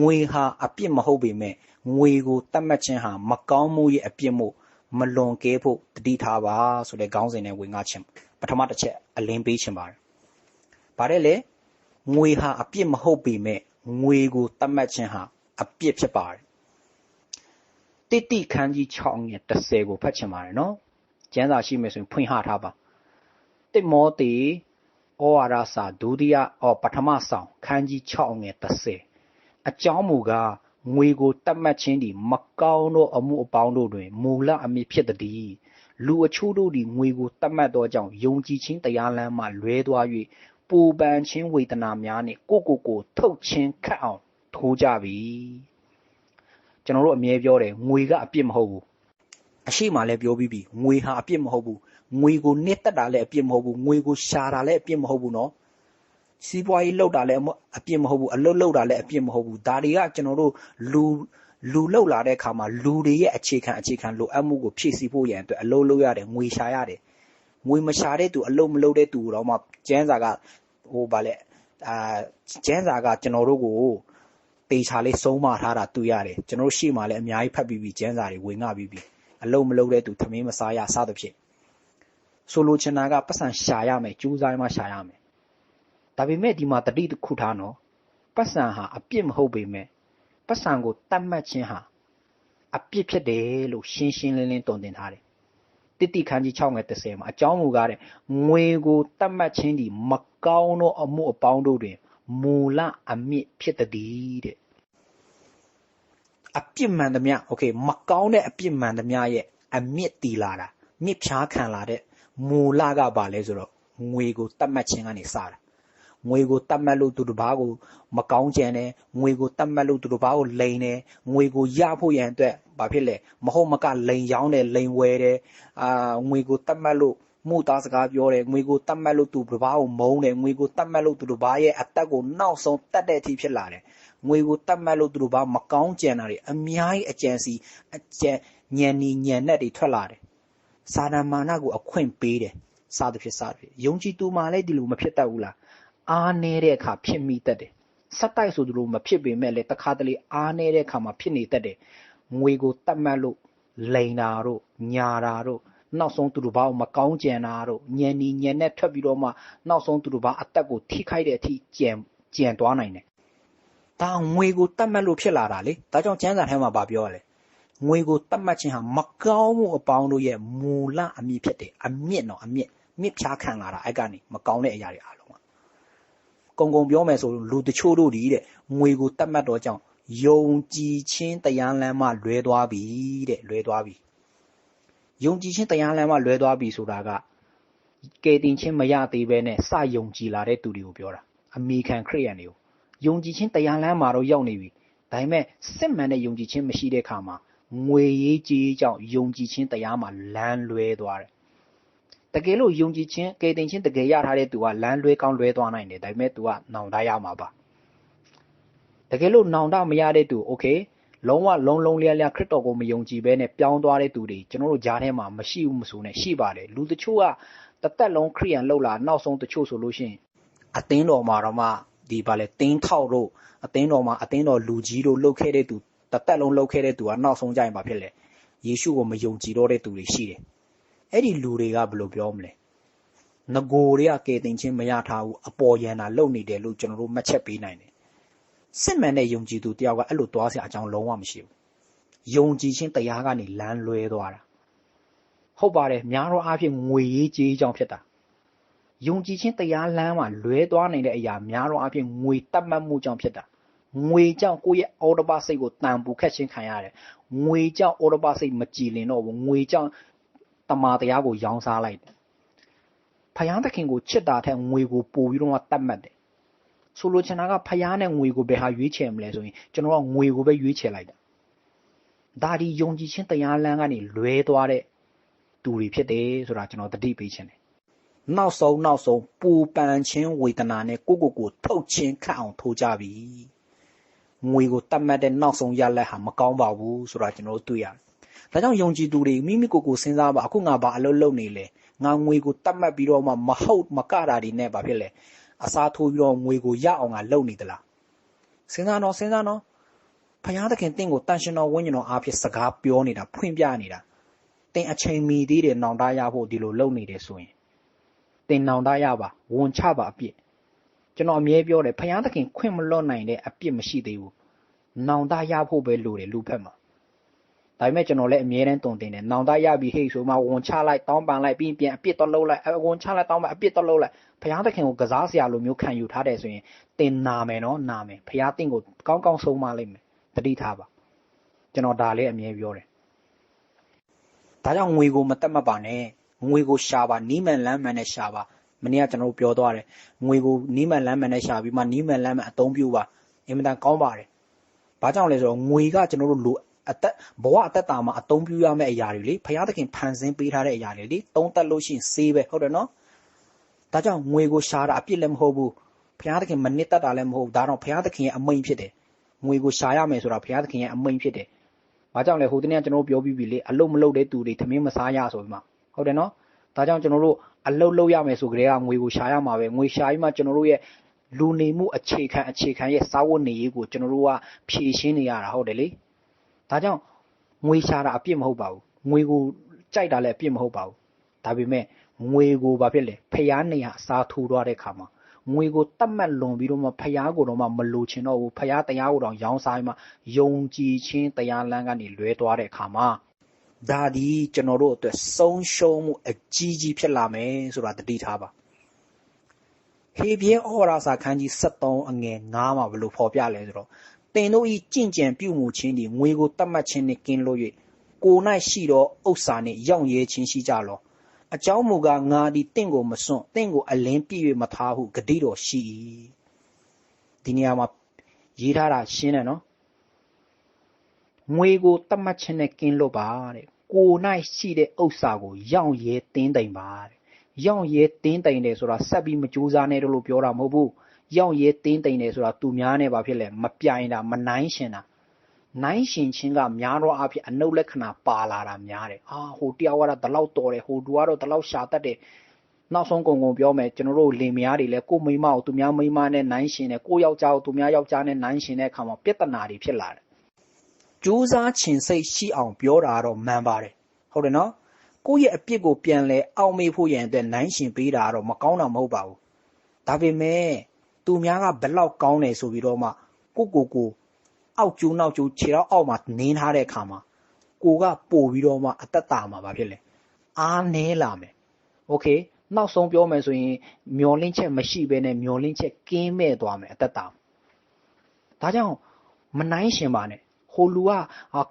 ငွေဟာအပြစ်မဟုတ်ပေမဲ့ငွေကိုတတ်မှတ်ခြင်းဟာမကောင်းမှုရဲ့အပြစ်မို့မလွန်ကဲဖို့တတိထားပါဆိုတဲ့ခေါင်းစဉ်နဲ့ဝင်ငါခြင်းပထမတစ်ချက်အလင်းပေးခြင်းပါတယ်။ဗါတဲ့လေငွေဟာအပြစ်မဟုတ်ပေမဲ့ငွေကိုတတ်မှတ်ခြင်းဟာအပြစ်ဖြစ်ပါတယ်။တိတိခန်းကြီး6ငယ်30ကိုဖတ်ချင်ပါတယ်နော်။ကျမ်းစာရှိမယ်ဆိုရင်ဖွင့်ဟထားပါ။တိမောသေဩဝါဒစာဒုတိယအော်ပထမဆောင်ခန်းကြီး6ငယ်30 အကြောင်းမူကားငွေကိုတတ်မှတ်ခြင်းသည်မကောင်းသောအမှုအပေါင်းတို့တွင်မူလအမည်ဖြစ်သည်လူအချို့တို့သည်ငွေကိုတတ်မှတ်သောကြောင့်ယုံကြည်ခြင်းတရားလမ်းမှလွဲသွား၍ပူပန်ခြင်းဝေဒနာများနှင့်ကိုကိုကိုထုတ်ခြင်းခတ်အောင်ထိုးကြပြီကျွန်တော်တို့အမြဲပြောတယ်ငွေကအပြစ်မဟုတ်ဘူးအရှိမလည်းပြောပြီးပြီငွေဟာအပြစ်မဟုတ်ဘူးငွေကိုနစ်သက်တာလည်းအပြစ်မဟုတ်ဘူးငွေကိုရှာတာလည်းအပြစ်မဟုတ်ဘူးနော် စီးပွားရေးလောက်တာလည်းအပြစ်မဟုတ်ဘူးအလုတ်လောက်တာလည်းအပြစ်မဟုတ်ဘူးဒါတွေကကျွန်တော်တို့လူလူလောက်လာတဲ့အခါမှာလူတွေရဲ့အခြေခံအခြေခံလိုအပ်မှုကိုဖြည့်ဆည်းဖို့ရန်အတွက်အလုပ်လုပ်ရတယ်ငွေရှာရတယ်ငွေမရှာတဲ့သူအလုပ်မလုပ်တဲ့သူတော့မှကျန်းစာကဟိုဗာလဲအာကျန်းစာကကျွန်တော်တို့ကိုတေချာလေးဆုံးမထားတာတွေ့ရတယ်ကျွန်တော်တို့ရှေ့မှာလည်းအများကြီးဖတ်ပြီးပြီကျန်းစာတွေဝင်ငှပြီးပြီအလုပ်မလုပ်တဲ့သူသမင်းမစားရစသဖြင့်ဆိုလိုချင်တာကပတ်စံရှာရမယ်ကြိုးစားမှရှာရမယ် ဒါပေမဲ့ဒီမှာတတိတစ်ခုထားနော်ပတ်စံဟာအပြစ်မဟုတ်ပေမဲ့ပတ်စံကိုတတ်မှတ်ခြင်းဟာအပြစ်ဖြစ်တယ်လို့ရှင်းရှင်းလင်းလင်းတုံတင်ထားတယ်တိတိခန်းကြီး6ငယ်30မှာအကြောင်းမူကားတဲ့ငွေကိုတတ်မှတ်ခြင်းဒီမကောင်းသောအမှုအပေါင်းတို့တွင်မူလအမြင့်ဖြစ်သည်တဲ့အပြစ်မှန်သမျှโอเคမကောင်းတဲ့အပြစ်မှန်သမျှရဲ့အမြင့်တီလာတာမြစ်ဖြားခံလာတဲ့မူလကဘာလဲဆိုတော့ငွေကိုတတ်မှတ်ခြင်းကနေစတာ ငွေကိုတတ်မှတ်လို့သူတစ်ပါးကိုမကောင်းကြံတယ်ငွေကိုတတ်မှတ်လို့သူတစ်ပါးကိုလိန်တယ်ငွေကိုရဖို့ရန်အတွက်ဘာဖြစ်လဲမဟုတ်မကလိန်ရောင်းတယ်လိန်ဝယ်တယ်အာငွေကိုတတ်မှတ်လို့မှုသားစကားပြောတယ်ငွေကိုတတ်မှတ်လို့သူတစ်ပါးကိုမုန်းတယ်ငွေကိုတတ်မှတ်လို့သူတစ်ပါးရဲ့အသက်ကိုနောက်ဆုံးတတ်တဲ့အထိဖြစ်လာတယ်ငွေကိုတတ်မှတ်လို့သူတို့ဘာမကောင်းကြံတာတွေအများကြီးအကြံစီအကြံညံနေညံနဲ့တွေထွက်လာတယ်စာနာမာနကိုအခွင့်ပေးတယ်စသဖြင့်စသဖြင့်ယုံကြည်သူမှလည်းဒီလိုမဖြစ်တတ်ဘူးလား အားနေတဲ့အခါဖြစ်မိတတ်တယ်ဆက်တိုက်ဆိုသူတို့မဖြစ်ပေမဲ့လည်းတခါတလေအားနေတဲ့အခါမှာဖြစ်နေတတ်တယ်ငွေကိုတတ်မှတ်လို့လိန်တာတို့ညာတာတို့နောက်ဆုံးသူတို့ဘာမကောင်းကြံတာတို့ညံနီညံနဲ့ထွက်ပြီးတော့မှနောက်ဆုံးသူတို့ဘာအသက်ကိုထိခိုက်တဲ့အထိကြံကြံသွားနိုင်တယ်ဒါငွေကိုတတ်မှတ်လို့ဖြစ်လာတာလေဒါကြောင့်ကျမ်းစာထဲမှာဗာပြောရလေငွေကိုတတ်မှတ်ခြင်းဟာမကောင်းမှုအပေါင်းတို့ရဲ့မူလအမြင့်ဖြစ်တယ်အမြင့်တော့အမြင့်မြင့်ဖြားခံလာတာအဲ့ကနေမကောင်းတဲ့အရာတွေအားလုံးက ကုံကုံပြောမယ်ဆိုလူတချို့တို့ဒီတဲ့ငွေကိုတတ်မှတ်တော့ကြောင့်ယုံကြည်ခြင်းတရားလမ်းမှလွဲသွားပြီတဲ့လွဲသွားပြီယုံကြည်ခြင်းတရားလမ်းမှလွဲသွားပြီဆိုတာကကယ်တင်ခြင်းမရသေးဘဲနဲ့စယုံကြည်လာတဲ့သူတွေကိုပြောတာအမေခံခရိယန်တွေကိုယုံကြည်ခြင်းတရားလမ်းမှာတော့ရောက်နေပြီဒါပေမဲ့စစ်မှန်တဲ့ယုံကြည်ခြင်းမရှိတဲ့အခါမှာငွေရေးကြေးကြောင့်ယုံကြည်ခြင်းတရားမှာလမ်းလွဲသွားတယ် တကယ်လို့ယုံကြည်ခြင်းကယ်တင်ခြင်းတကယ်ရထားတဲ့သူကလမ်းလွဲကောင်းလွဲသွားနိုင်တယ်ဒါပေမဲ့ तू ကနောင်တရမှာပါတကယ်လို့နောင်တမရတဲ့သူ okay လုံးဝလုံးလုံးလျားလျားခရစ်တော်ကိုမယုံကြည်ဘဲနဲ့ပြောင်းသွားတဲ့သူတွေကျွန်တော်တို့ကြားထဲမှာမရှိဘူးမဆိုနဲ့ရှိပါတယ်လူတချို့ကတသက်လုံးခရိယန်လောက်လာနောက်ဆုံးတချို့ဆိုလို့ရှိရင်အသင်းတော်မှာတော့မှဒီပါလေတင်းထောက်တို့အသင်းတော်မှာအသင်းတော်လူကြီးတို့လှုပ်ခဲတဲ့သူတသက်လုံးလှုပ်ခဲတဲ့သူကနောက်ဆုံးကြရင်ဘာဖြစ်လဲယေရှုကိုမယုံကြည်တော့တဲ့သူတွေရှိတယ် အဲ့ဒီလူတွေကဘယ်လိုပြောမလဲငကိုတွေကကယ်တင်ခြင်းမရထားဘူးအပေါ်ယန္တာလုံနေတယ်လို့ကျွန်တော်တို့မှတ်ချက်ပေးနိုင်တယ်စစ်မှန်တဲ့ယုံကြည်သူတယောက်ကအဲ့လိုသွားစရာအကြောင်းလုံးဝမရှိဘူးယုံကြည်ခြင်းတရားကနေလမ်းလွဲသွားတာဟုတ်ပါတယ်များသောအားဖြင့်ငွေရေးကြေးကြောင့်ဖြစ်တာယုံကြည်ခြင်းတရားလမ်းမှာလွဲသွားနိုင်တဲ့အရာများသောအားဖြင့်ငွေတတ်မှတ်မှုကြောင့်ဖြစ်တာငွေကြောင့်ကိုယ့်ရဲ့အော်ဒပါစိတ်ကိုတန်ပူခက်ခြင်းခံရတယ်ငွေကြောင့်အော်ဒပါစိတ်မကြည်လင်တော့ဘူးငွေကြောင့် တမာတရားကိုရောင်းစားလိုက်တယ်ဖယားသခင်ကိုချစ်တာထက်ငွေကိုပို့ပြီးတော့တတ်မှတ်တယ်ဆိုလိုချင်တာကဖယားနဲ့ငွေကိုဘယ်ဟာရွေးချယ်မလဲဆိုရင်ကျွန်တော်ကငွေကိုပဲရွေးချယ်လိုက်တာဒါဒီယုံကြည်ခြင်းတရားလမ်းကနေလွဲသွားတဲ့သူတွေဖြစ်တယ်ဆိုတာကျွန်တော်တတိပေးခြင်းတယ်နောက်ဆုံးနောက်ဆုံးပူပန်ခြင်းဝေဒနာနဲ့ကိုကိုကိုထုတ်ခြင်းခတ်အောင်ထိုးကြပြီငွေကိုတတ်မှတ်တဲ့နောက်ဆုံးရလက်ဟာမကောင်းပါဘူးဆိုတာကျွန်တော်တို့တွေ့ရတယ်။ ဒါကြောင့်ယုံကြည်သူတွေမိမိကိုယ်ကိုစဉ်းစားပါအခုငါဘာအလုပ်လုပ်နေလဲငါငွေကိုတတ်မှတ်ပြီးတော့မှမဟုတ်မကတာတွေနဲ့ဘာဖြစ်လဲအစားထိုးပြီးတော့ငွေကိုရအောင်ငါလုပ်နေသလားစဉ်းစားတော့စဉ်းစားတော့ဖယားသခင်တင့်ကိုတန်ရှင်တော်ဝိညာဉ်တော်အားဖြင့်စကားပြောနေတာဖွင့်ပြနေတာတင်အချိန်မီသေးတယ်နောင်တရဖို့ဒီလိုလုပ်နေတယ်ဆိုရင်တင်နောင်တရပါဝန်ချပါအပြစ်ကျွန်တော်အမြဲပြောတယ်ဖယားသခင်ခွင့်မလွတ်နိုင်တဲ့အပြစ်မရှိသေးဘူးနောင်တရဖို့ပဲလိုတယ်လူဖက်မှာ ဒါပေမဲ့ကျွန်တော်လည်းအမြဲတမ်းတုံတင်တယ်နောင်တရပြီဟေ့ဆိုမှဝန်ချလိုက်တောင်းပန်လိုက်ပြီးပြန်အပြစ်တော့လုပ်လိုက်ဝန်ချလိုက်တောင်းပန်အပြစ်တော့လုပ်လိုက်ဖယားသခင်ကိုကစားစရာလိုမျိုးခံယူထားတယ်ဆိုရင်တင်နာမယ်နော်နာမယ်ဖယားတင့်ကိုကောင်းကောင်းဆုံးမလိုက်မယ်တတိထားပါကျွန်တော်ဒါလေးအမြဲပြောတယ်ဒါကြောင့်ငွေကိုမတက်မှတ်ပါနဲ့ငွေကိုရှာပါနီးမှန်လမ်းမှန်နဲ့ရှာပါမနေ့ကကျွန်တော်ပြောသွားတယ်ငွေကိုနီးမှန်လမ်းမှန်နဲ့ရှာပြီးမှနီးမှန်လမ်းမှန်အသုံးပြုပါအင်မတန်ကောင်းပါတယ်ဘာကြောင့်လဲဆိုတော့ငွေကကျွန်တော်တို့လို အသက်ဘဝအသက်တာမှာအသုံးပြုရမယ့်အရာတွေလေဖရာသခင်ဖန်ဆင်းပေးထားတဲ့အရာတွေလေသုံးသက်လို့ရှိရင်စေးပဲဟုတ်တယ်နော်ဒါကြောင့်ငွေကိုရှာတာအပြစ်လည်းမဟုတ်ဘူးဘုရားသခင်မနစ်သက်တာလည်းမဟုတ်ဘူးဒါတော့ဘုရားသခင်ရဲ့အမိန်ဖြစ်တယ်ငွေကိုရှာရမယ်ဆိုတာဘုရားသခင်ရဲ့အမိန်ဖြစ်တယ်ဘာကြောင့်လဲဟိုတနေ့ကကျွန်တော်ပြောပြီးပြီလေအလုတ်မလုတ်တဲ့သူတွေသမင်းမစားရဆိုပြီးမှဟုတ်တယ်နော်ဒါကြောင့်ကျွန်တော်တို့အလုတ်လုတ်ရမယ်ဆိုကြတဲ့ကငွေကိုရှာရမှာပဲငွေရှာပြီးမှကျွန်တော်တို့ရဲ့လူနေမှုအခြေခံအခြေခံရဲ့စာဝတ်နေရေးကိုကျွန်တော်တို့ကဖြည့်ရှင်းနေရတာဟုတ်တယ်လေ ဒါကြောင့်ငွေရှာတာအပြစ်မဟုတ်ပါဘူးငွေကိုကြိုက်တာလည်းအပြစ်မဟုတ်ပါဘူးဒါပေမဲ့ငွေကိုဘာဖြစ်လဲဖျားနေရအစားထိုးသွားတဲ့ခါမှာငွေကိုတတ်မှတ်လွန်ပြီးတော့မှဖျားကိုတော့မှမလိုချင်တော့ဘူးဖျားတရားကိုတော့ရောင်းစားမှယုံကြည်ခြင်းတရားလမ်းကနေလွဲသွားတဲ့အခါမှာဒါဒီကျွန်တော်တို့အတွက်ဆုံးရှုံးမှုအကြီးကြီးဖြစ်လာမယ်ဆိုတာတတိထားပါဟေပြင်းဩဝါဒစာခန်းကြီး73အငယ်9မှာဘယ်လိုဖော်ပြလဲဆိုတော့ တင်တို့ဤကြင့်ကြံပြုမှုခြင်းဒီငွေကိုတတ်မှတ်ခြင်းနှင့်ကင်းလို့၍ကို၌ရှိသောဥစ္စာနှင့်ရောင့်ရဲခြင်းရှိကြလောအကြောင်းမူကားငါသည်တင့်ကိုမစွန့်တင့်ကိုအလင်းပြည့်၍မထားဟုဂတိတော်ရှိ၏ဒီနေရာမှာရေးထားတာရှင်းတယ်နော်ငွေကိုတတ်မှတ်ခြင်းနဲ့ကင်းလို့ပါတဲ့ကို၌ရှိတဲ့ဥစ္စာကိုရောင့်ရဲတင်းတိမ်ပါတဲ့ရောင့်ရဲတင်းတိမ်တယ်ဆိုတာဆက်ပြီးမကြိုးစားနဲ့လို့ပြောတာမဟုတ်ဘူး ရောင့်ရဲတင်းတိမ်တယ်ဆိုတာသူများနဲ့ဘာဖြစ်လဲမပြိုင်တာမနိုင်ရှင်တာနိုင်ရှင်ချင်းကများတော့အဖြစ်အနုလက္ခဏာပါလာတာများတယ်အာဟိုတယောက်ကတော့ဒီလောက်တော်တယ်ဟိုတူကတော့ဒီလောက်ရှာတတ်တယ်နောက်ဆုံးကုံကုံပြောမယ်ကျွန်တော်တို့လင်မယားတွေလည်းကိုမိမကိုသူများမိမနဲ့နိုင်ရှင်တယ်ကိုယောက်ျားကိုသူများယောက်ျားနဲ့နိုင်ရှင်တဲ့အခါမှာပြဿနာတွေဖြစ်လာတယ်ကြိုးစားချင်စိတ်ရှိအောင်ပြောတာတော့မှန်ပါတယ်ဟုတ်တယ်နော်ကိုယ့်ရဲ့အပြစ်ကိုပြန်လဲအောက်မေ့ဖို့ရန်အတွက်နိုင်ရှင်ပေးတာတော့မကောင်းတာမဟုတ်ပါဘူးဒါပေမဲ့ သူများကဘလောက်ကောင်းတယ်ဆိုပြီးတော့မှကိုကိုကိုအောက်ကျိုးနောက်ကျိုးခြေတော့အောက်မှာနင်းထားတဲ့အခါမှာကိုကပို့ပြီးတော့မှအသက်တာမှာဘာဖြစ်လဲအားနည်းလာမယ်โอเคနောက်ဆုံးပြောမယ်ဆိုရင်မျောလင်းချက်မရှိဘဲနဲ့မျောလင်းချက်ကင်းမဲ့သွားမယ်အသက်တာဒါကြောင့်မနိုင်ရှင်ပါနဲ့ဟိုလူက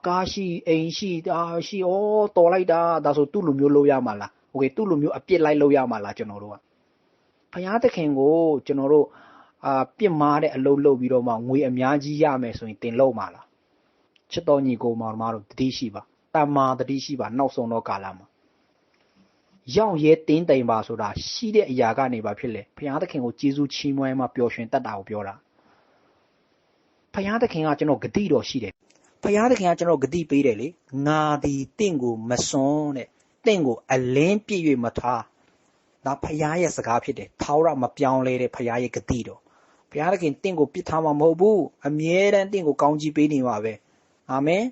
ကားရှိအိမ်ရှိအာရှိဩတော်လိုက်တာဒါဆိုသူ့လူမျိုးလို့ရမှာလားโอเคသူ့လူမျိုးအပြစ်လိုက်လို့ရမှာလားကျွန်တော်တို့ကဘုရားသခင်ကိုကျွန်တော်တို့ အာပြစ်မာတဲ့အလုပ်လုပ်ပြီးတော့မှငွေအများကြီးရမယ်ဆိုရင်တင်လို့မှာလားချစ်တော်ညီကိုမောင်မတို့တတိရှိပါတမ္မာတတိရှိပါနောက်ဆုံးတော့ကာလမှာရောက်ရဲတင်းတိမ်ပါဆိုတာရှိတဲ့အရာကနေပါဖြစ်လေဘုရားသခင်ကိုကျေးဇူးချီးမွမ်းမှပျော်ရွှင်တတ်တာကိုပြောတာဘုရားသခင်ကကျွန်တော်ဂတိတော်ရှိတယ်ဘုရားသခင်ကကျွန်တော်ဂတိပေးတယ်လေငါသည်တင့်ကိုမစွန်းတဲ့တင့်ကိုအလင်းပြည့်၍မထားဒါဖရားရဲ့စကားဖြစ်တယ်ထာဝရမပြောင်းလဲတဲ့ဖရားရဲ့ဂတိတော် ဘုရားသခင်တင့်ကိုပြစ်ထားမှာမဟုတ်ဘူးအမြဲတမ်းတင့်ကိုကောင်းကြီးပေးနေမှာပဲအာမင်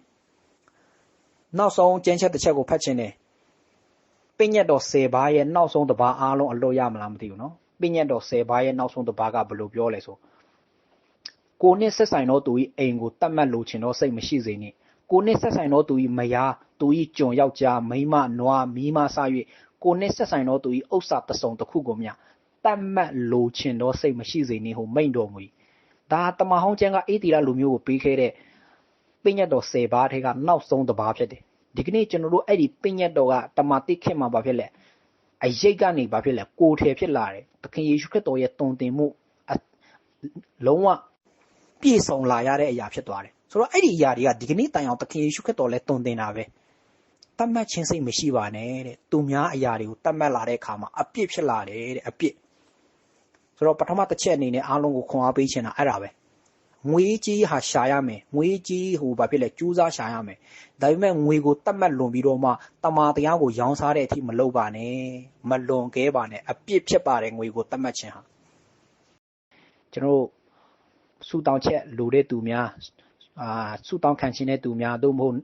နောက်ဆုံးကျမ်းချက်တစ်ချက်ကိုဖတ်ခြင်းတယ်ပညတ်တော်10ပါးရဲ့နောက်ဆုံးတစ်ပါးအားလုံးအလို့ရမလားမသိဘူးနော်ပညတ်တော်10ပါးရဲ့နောက်ဆုံးတစ်ပါးကဘယ်လိုပြောလဲဆိုကိုနှစ်ဆက်ဆိုင်သောသူ၏အိမ်ကိုတတ်မှတ်လိုချင်သောစိတ်မရှိစေနှင့်ကိုနှစ်ဆက်ဆိုင်သောသူ၏မယားသူ၏ကျွန်ယောက်ျားမိန်းမနွားမိမစ၍ကိုနှစ်ဆက်ဆိုင်သောသူ၏ဥစ္စာတစုံတစ်ခုကိုမျှတ တ်မှတ်လိုချင်သောစိတ်မရှိစေနှင့်ဟုမိန့်တော်မူ၏ဒါတမဟောင်းကျမ်းကအေးတီလာလူမျိုးကိုပေးခဲ့တဲ့ပညတ်တော်10ပါးထဲကနောက်ဆုံးတစ်ပါးဖြစ်တယ်ဒီကနေ့ကျွန်တော်တို့အဲ့ဒီပညတ်တော်ကတမတိခေတ်မှာဘာဖြစ်လဲအရိတ်ကနေဘာဖြစ်လဲကိုထဲဖြစ်လာတယ်သခင်ယေရှုခရစ်တော်ရဲ့တုံတင်မှုလုံးဝပြည့်စုံလာရတဲ့အရာဖြစ်သွားတယ်ဆိုတော့အဲ့ဒီအရာတွေကဒီကနေ့တိုင်အောင်သခင်ယေရှုခရစ်တော်လည်းတုံတင်တာပဲတတ်မှတ်ခြင်းစိတ်မရှိပါနဲ့တဲ့သူများအရာတွေကိုတတ်မှတ်လာတဲ့အခါမှာအပြစ်ဖြစ်လာတယ်တဲ့အပြစ် ဆိုတော့ပထမတစ်ချက်အနေနဲ့အားလုံးကိုခွန်အားပေးချင်တာအဲ့ဒါပဲငွေကြီးဟာရှာရမယ်ငွေကြီးဟိုဘာဖြစ်လဲကျူးစားရှာရမယ်ဒါပေမဲ့ငွေကိုတတ်မှတ်လွန်ပြီးတော့မှတမာတရားကိုရောင်းစားတဲ့အထိမလုပ်ပါနဲ့မလွန်ကဲပါနဲ့အပြစ်ဖြစ်ပါတယ်ငွေကိုတတ်မှတ်ခြင်းဟာကျွန်တော်ဆူတောင်းချက်လိုတဲ့သူများအာဆုတောင်းခံခြင်းတဲ့သူများသို့မဟုတ်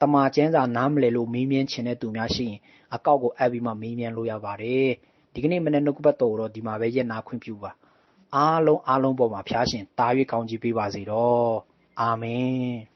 တမာကျမ်းစာနားမလည်လို့မေးမြန်းခြင်းတဲ့သူများရှိရင်အကောက်ကိုအပ်ပြီးမှမေးမြန်းလို့ရပါတယ် ဒီကနေ့မနေ့နှုတ်ကပတ်တော်တော့ဒီမှာပဲရက်နာခွင့်ပြုပါအားလုံးအားလုံးပေါ်မှာဖျားရှင်တာ၍ကောင်းချီးပေးပါစေတော့အာမင်